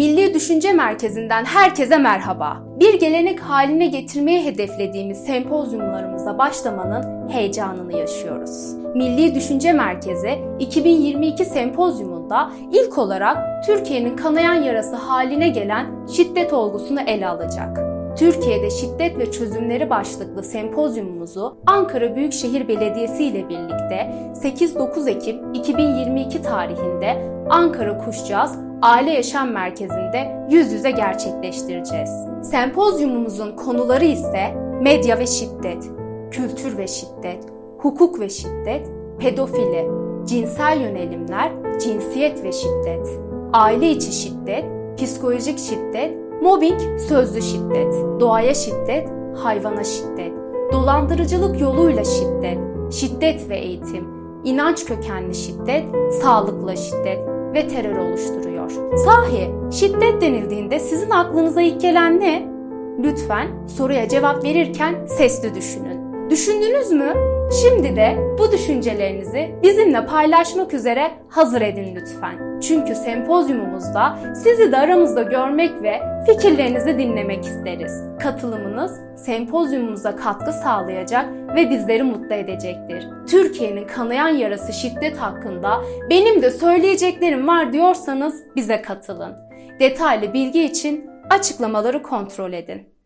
Milli Düşünce Merkezi'nden herkese merhaba. Bir gelenek haline getirmeyi hedeflediğimiz sempozyumlarımıza başlamanın heyecanını yaşıyoruz. Milli Düşünce Merkezi 2022 sempozyumunda ilk olarak Türkiye'nin kanayan yarası haline gelen şiddet olgusunu ele alacak. Türkiye'de şiddet ve çözümleri başlıklı sempozyumumuzu Ankara Büyükşehir Belediyesi ile birlikte 8-9 Ekim 2022 tarihinde Ankara Kuşcağız Aile Yaşam Merkezi'nde yüz yüze gerçekleştireceğiz. Sempozyumumuzun konuları ise medya ve şiddet, kültür ve şiddet, hukuk ve şiddet, pedofili, cinsel yönelimler, cinsiyet ve şiddet, aile içi şiddet, psikolojik şiddet, mobbing, sözlü şiddet, doğaya şiddet, hayvana şiddet, dolandırıcılık yoluyla şiddet, şiddet ve eğitim, inanç kökenli şiddet, sağlıkla şiddet ve terör oluşturuyor. Sahi şiddet denildiğinde sizin aklınıza ilk gelen ne? Lütfen soruya cevap verirken sesli düşünün. Düşündünüz mü? Şimdi de bu düşüncelerinizi bizimle paylaşmak üzere hazır edin lütfen. Çünkü sempozyumumuzda sizi de aramızda görmek ve fikirlerinizi dinlemek isteriz. Katılımınız sempozyumumuza katkı sağlayacak ve bizleri mutlu edecektir. Türkiye'nin kanayan yarası şiddet hakkında benim de söyleyeceklerim var diyorsanız bize katılın. Detaylı bilgi için açıklamaları kontrol edin.